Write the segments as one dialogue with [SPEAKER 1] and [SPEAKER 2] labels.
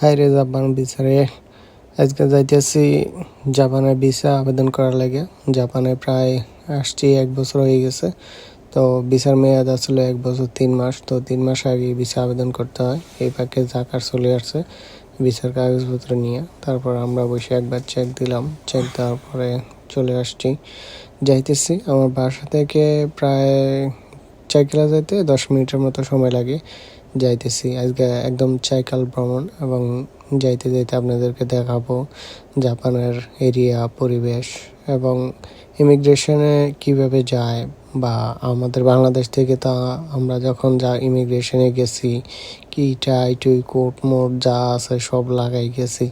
[SPEAKER 1] High রে Japan বিচারে। আজকে যাইতেছি জাপানের ভিসা আবেদন করার লাগে। জাপানে প্রায় আসছি, এক বছর হয়ে গেছে। তো ভিসার মেয়াদ আসলে এক বছর তিন মাস। তো তিন মাস আগে ভিসা আবেদন করতে হয়। এই প্যাকেজ জাকার চলে আসছে ভিসার কাগজপত্র নিয়ে। তারপর আমরা বসে একবার চেক দিলাম। চেক দেওয়ার পরে চলে আসছি। যাইতেছি। আমার বাসা থেকে প্রায় চাইকেলা যাইতে দশ মিনিটের মতো সময় লাগে। যাইতেছি। আজকে একদম চাইকাল ভ্রমণ এবং যাইতে যাইতে আপনাদেরকে দেখাবো জাপানের এরিয়া, পরিবেশ এবং ইমিগ্রেশনে কীভাবে যায় বা আমাদের বাংলাদেশ থেকে তা আমরা যখন যা ইমিগ্রেশনে গেছি, কি টাই টুই কোট, মোট যা আছে সব লাগাই গেছি।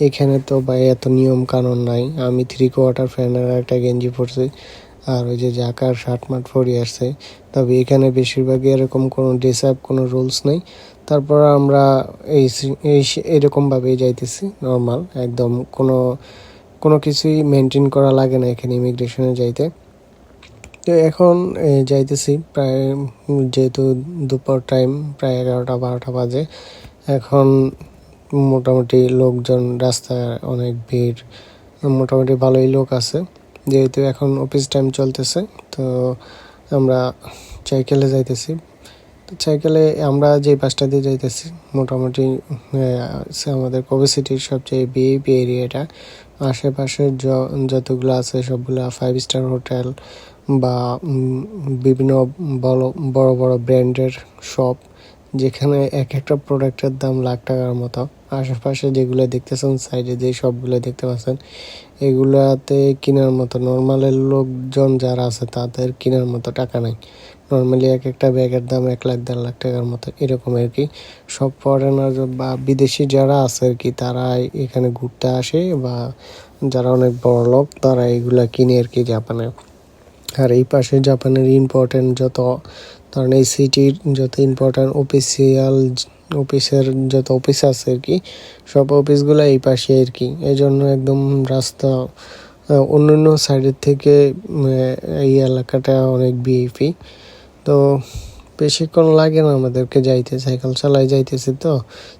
[SPEAKER 1] এখানে তো ভাই এত নিয়ম কানুন নাই। আমি থ্রি কোয়ার্টার ফ্যানের একটা গেঞ্জি পরছি। আর ওই যে জাকার শার্ট মার্ট পরে আসছে। তবে এখানে বেশিরভাগই এরকম কোনো ডিসাইব কোনো রুলস নেই। তারপর আমরা এই এরকমভাবেই যাইতেছি নর্মাল একদম কোনো কোনো কিছুই মেনটেন করা লাগে না এখানে ইমিগ্রেশনে যাইতে। তো এখন যাইতেছি প্রায়, যেহেতু দুপুর টাইম প্রায় এগারোটা, বারোটা বাজে। এখন মোটামুটি লোকজন, রাস্তায় অনেক ভিড়, মোটামুটি ভালোই লোক আছে। যেহেতু এখন অফিস টাইম চলতেছে, তো আমরা সাইকেলে যাইতেছি। তো সাইকেলে আমরা যে বাসটা দিয়ে যাইতেছি, মোটামুটি আমাদের কবে সিটির সবচেয়ে বিএপি এরিয়াটা আশেপাশে যতগুলো আছে সবগুলো ফাইভ স্টার হোটেল বা বিভিন্ন বড় বড় ব্র্যান্ডের শপ যেখানে এক একটা প্রোডাক্টের দাম লাখ টাকার মতো। আশেপাশে যেগুলো দেখতেছেন সাইডে যে সবগুলো দেখতে পাচ্ছেন, এগুলাতে কেনার মতো নর্মালের লোকজন যারা আছে, তাদের কেনার মতো টাকা নাই। নর্মালি এক একটা ব্যাগের দাম এক লাখ, দেড় লাখ টাকার মতো, এরকম আর কি। সব ফরেনার বা বিদেশি যারা আছে আর কি, তারা এখানে ঘুরতে আসে বা যারা অনেক বড় লোক, তারা এগুলা কিনে আর কি জাপানে আর এই পাশে জাপানের ইম্পর্টেন্ট যত কারণ এই সিটির যত ইম্পর্ট্যান্ট অফিসিয়াল অফিসের যত অফিস আছে আর কি, সব অফিসগুলো এই পাশে আর কি। এই জন্য একদম রাস্তা অন্য অন্যান্য সাইডের থেকে এই এলাকাটা অনেক বিএপি তো বেশিক্ষণ লাগে না আমাদেরকে যাইতে, সাইকেল চালাই যাইতেছি তো,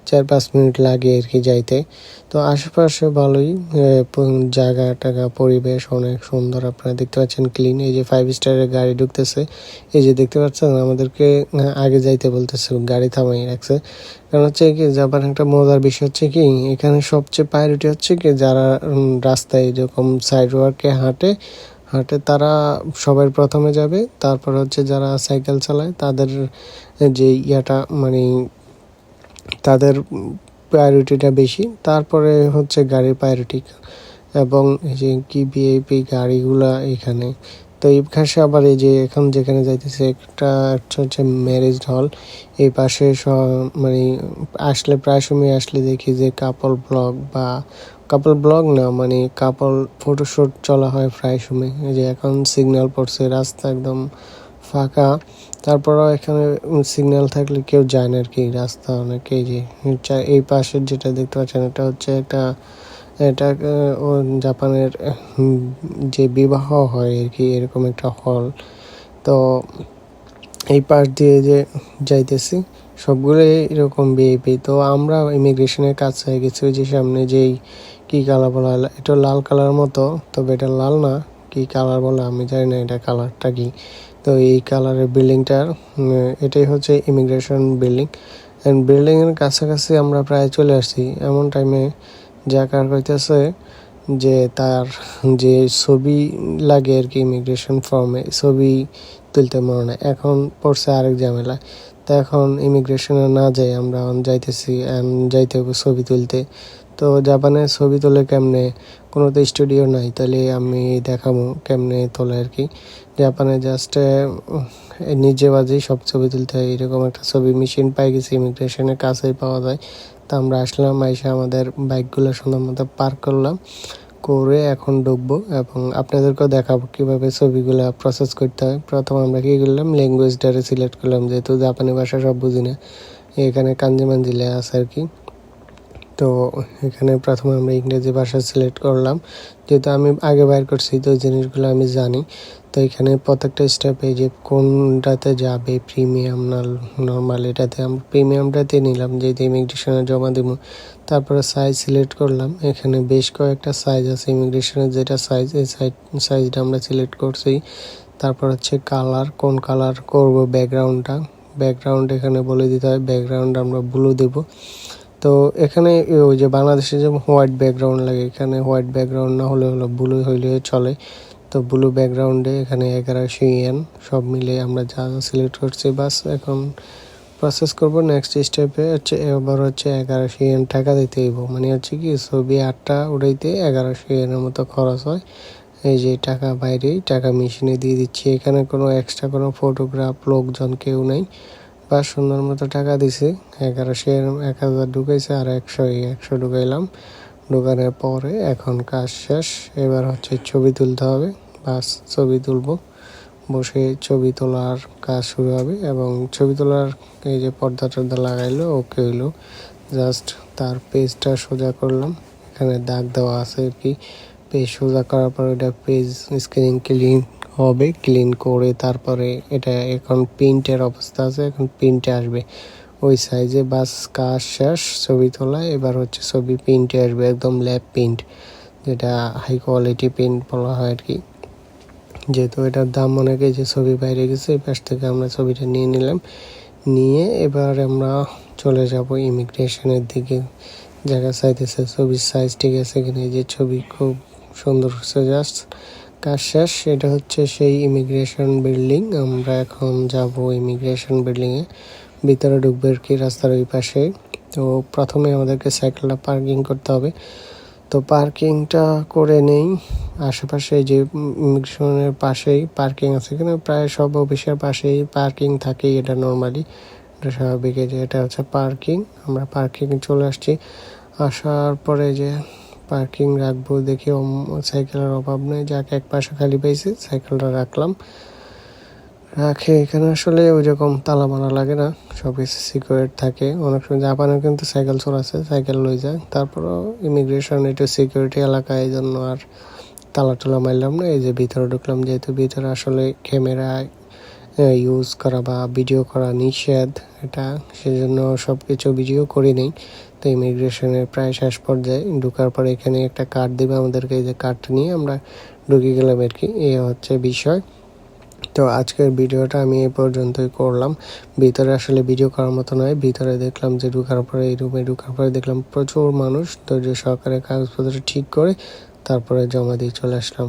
[SPEAKER 1] চার পাঁচ মিনিট লাগে আর কি যাইতে। তো আশেপাশে ভালোই জায়গা টাগা, পরিবেশ অনেক সুন্দর। আপনারা দেখতে পাচ্ছেন ক্লিন এই যে ফাইভ স্টারের গাড়ি ঢুকতেছে। এই যে দেখতে পাচ্ছেন, আমাদেরকে আগে যাইতে বলতেছে, গাড়ি থামাই রাখছে। কারণ হচ্ছে কি জাপান একটা মজার বিষয় হচ্ছে কি, এখানে সবচেয়ে প্রায়োরিটি হচ্ছে কি, যারা রাস্তায় এরকম সাইড ওয়ার্কে হাঁটে হাঁটে তারা সবার প্রথমে যাবে, তারপর হচ্ছে যারা সাইকেল চালায় তাদের যে ইয়াটা মানে তাদের প্রায়োরিটিটা বেশি। তারপরে হচ্ছে গাড়ির প্রায়োরিটি এবং যে কি ভিআইপি গাড়িগুলা এখানে তো এই পাশে আবার এই যে এখন যেখানে যাইতেছে, একটা হচ্ছে ম্যারেজ হল এই পাশে মানে আসলে প্রায় সময় আসলে দেখি যে কাপল ব্লগ বা কাপল ব্লগ না মানে কাপল ফটোশুট চলা হয় প্রায় সময়। যে এখন সিগন্যাল পড়ছে, রাস্তা একদম ফাঁকা। তারপরেও এখানে সিগন্যাল থাকলে কেউ যায় না আর কি, রাস্তা অনেকে এই যে, এই পাশের যেটা দেখতে পাচ্ছেন, এটা হচ্ছে একটা এটা ও জাপানের যে বিবাহ হয় আর কি, এরকম একটা হল। তো এই পাশ দিয়ে যে যাইতেছি, সবগুলোই এরকম বিএপি তো আমরা ইমিগ্রেশনের কাছে গেছি যে সামনে যেই কি কালার বলা এটা লাল কালার মতো, তবে এটা লাল না, কি কালার বলে আমি জানি না এটা কালারটা কি। তো এই কালারের বিল্ডিংটার এটাই হচ্ছে ইমিগ্রেশন বিল্ডিং অ্যান্ড বিল্ডিংয়ের কাছাকাছি আমরা প্রায় চলে আসছি, এমন টাইমে জাকার কইতেছে যে তার যে ছবি লাগে আর কি ইমিগ্রেশন ফর্মে ছবি তুলতে মনে না এখন পড়ছে আরেক ঝামেলা তো এখন ইমিগ্রেশনে না যাই আমরা যাইতেছি যাইতে হবে ছবি তুলতে। তো জাপানে ছবি তোলে কেমনে? কোনো তো স্টুডিও নাই, তাহলে আমি দেখাবো কেমনে তোলে আর কি। জাপানে জাস্ট নিজে বাজেই সব ছবি তুলতে হয়। এরকম একটা ছবি মেশিন পাই গেছি ইমিগ্রেশনের কাছেই পাওয়া যায়। তো আমরা আসলাম, আইসা আমাদের বাইকগুলো সুন্দর মতো পার্ক করলাম। করে এখন ঢুকবো এবং আপনাদেরকেও দেখাবো কীভাবে ছবিগুলো প্রসেস করতে হয়। প্রথম আমরা কী করলাম ল্যাঙ্গুয়েজটারে সিলেক্ট করলাম, যেহেতু জাপানি ভাষা সব বুঝি না। এখানে কাঞ্জি মাঞ্জি আছে আর কি। তো এখানে প্রথমে আমরা ইংরেজি ভাষা সিলেক্ট করলাম। যেহেতু আমি আগে বাইর করছি, তো জিনিসগুলো আমি জানি। তো এখানে প্রত্যেকটা স্টেপে যে কোনটাতে যাবে প্রিমিয়াম না নর্মাল এটাতে আমরা প্রিমিয়ামটাতে নিলাম। যেহেতু ইমিগ্রেশনে জমা দিব, তারপরে সাইজ সিলেক্ট করলাম। এখানে বেশ কয়েকটা সাইজ আছে। ইমিগ্রেশনের যেটা সাইজ এই সাইজ সাইজটা আমরা সিলেক্ট করছি। তারপর হচ্ছে কালার কোন কালার করব ব্যাকগ্রাউন্ডটা ব্যাকগ্রাউন্ড এখানে বলে দিতে হয় ব্যাকগ্রাউন্ড আমরা ব্লু দেব। তো এখানে ওই যে বাংলাদেশে যেমন হোয়াইট ব্যাকগ্রাউন্ড লাগে, এখানে হোয়াইট ব্যাকগ্রাউন্ড না হলে হলো ব্লু হইলে চলে। তো ব্লু ব্যাকগ্রাউন্ডে এখানে এগারোশো ইয়েন সব মিলে আমরা যা সিলেক্ট করছি, বাস এখন প্রসেস করব। নেক্সট স্টেপে হচ্ছে, এবার হচ্ছে এগারোশো ইয়েন টাকা দিতে হইব। মানে হচ্ছে কি, ছবি আটটা উড়াইতে এগারোশো ইয়েনের মতো খরচ হয়। এই যে টাকা বাইরেই, টাকা মেশিনে দিয়ে দিচ্ছি। এখানে কোনো এক্সট্রা কোনো ফটোগ্রাফ লোকজন কেউ নেই। সুন্দর মতো টাকা দিছে। এগারোশো এক হাজার ঢুকাইছে আর একশো একশো ঢুকাইলাম। ঢুকানোর পরে এখন কাজ শেষ। এবার হচ্ছে ছবি তুলতে হবে। বাস ছবি তুলবো। বসে ছবি তোলার কাজ শুরু হবে এবং ছবি তোলার এই যে পর্দা টর্দা লাগাইলো ওকে হইল। জাস্ট তার পেজটা সোজা করলাম। এখানে দাগ দেওয়া আছে কি। পেজ সোজা করার পর এটা পেজ স্ক্রিন ক্লিন হবে ক্লিন করে তারপরে এটা এখন প্রিন্টের অবস্থা আছে, এখন প্রিন্টে আসবে। ওই সাইজে বাস কাজ শেষ, ছবি তোলা, এবার হচ্ছে ছবি প্রিন্টে আসবে, একদম ল্যাব প্রিন্ট যেটা হাই কোয়ালিটি প্রিন্ট বলা হয় আর কি যেহেতু এটার দাম অনেকে যে ছবি বাইরে গেছে, এই পাশ থেকে আমরা ছবিটা নিয়ে নিলাম। নিয়ে এবার আমরা চলে যাব ইমিগ্রেশনের দিকে। জায়গা চাইতেছে ছবির সাইজ ঠিক আছে কিনা, এই যে ছবি খুব সুন্দর হচ্ছে জাস্ট কাজ শেষ, এটা হচ্ছে সেই ইমিগ্রেশন বিল্ডিং আমরা এখন যাব ইমিগ্রেশন বিল্ডিংয়ে ভিতরে ঢুকবে আর কি রাস্তার ওই পাশে তো প্রথমে আমাদেরকে সাইকেলটা পার্কিং করতে হবে। তো পার্কিংটা করে নেই। আশেপাশে যে ইমিগ্রেশনের পাশেই পার্কিং আছে এখানে প্রায় সব অফিসের পাশেই পার্কিং থাকেই এটা নর্মালি এটা স্বাভাবিক যে এটা হচ্ছে পার্কিং আমরা পার্কিং চলে আসছি। আসার পরে যে পার্কিং রাখব দেখি সাইকেলের অভাব নেই, যাকে, এক পাশে খালি পাইছে, সাইকেলটা রাখলাম। রাখে, এখানে আসলে ওই রকম তালা মারা লাগে না, সব কিছু সিকিউর থাকে। অনেক সময় জাপানে কিন্তু সাইকেল চলাছে, সাইকেল লই যায়। তারপরও ইমিগ্রেশন একটু সিকিউরিটি এলাকা এই জন্য আর তালা টালা মারলাম না, এই যে ভিতরে ঢুকলাম, যেহেতু ভিতরে আসলে ক্যামেরা ইউজ করা বা ভিডিও করা নিষেধ, এটা সেজন্য সব কিছু ভিডিও করি নেই তো ইমিগ্রেশনের প্রায় শেষ পর্যায়ে ঢুকার পরে এখানে একটা কার্ড দেবে আমাদেরকে, এই যে কার্ডটা নিয়ে আমরা ঢুকে গেলাম আর কি। এ হচ্ছে বিষয়। তো আজকের ভিডিওটা আমি এ পর্যন্তই করলাম। ভিতরে আসলে ভিডিও করার মতো নয়, ভিতরে দেখলাম যে ঢুকার পরে, এই রুমে ঢুকার পরে দেখলাম প্রচুর মানুষ। ধৈর্য সহকারে কাগজপত্র ঠিক করে তারপরে জমা দিয়ে চলে আসলাম।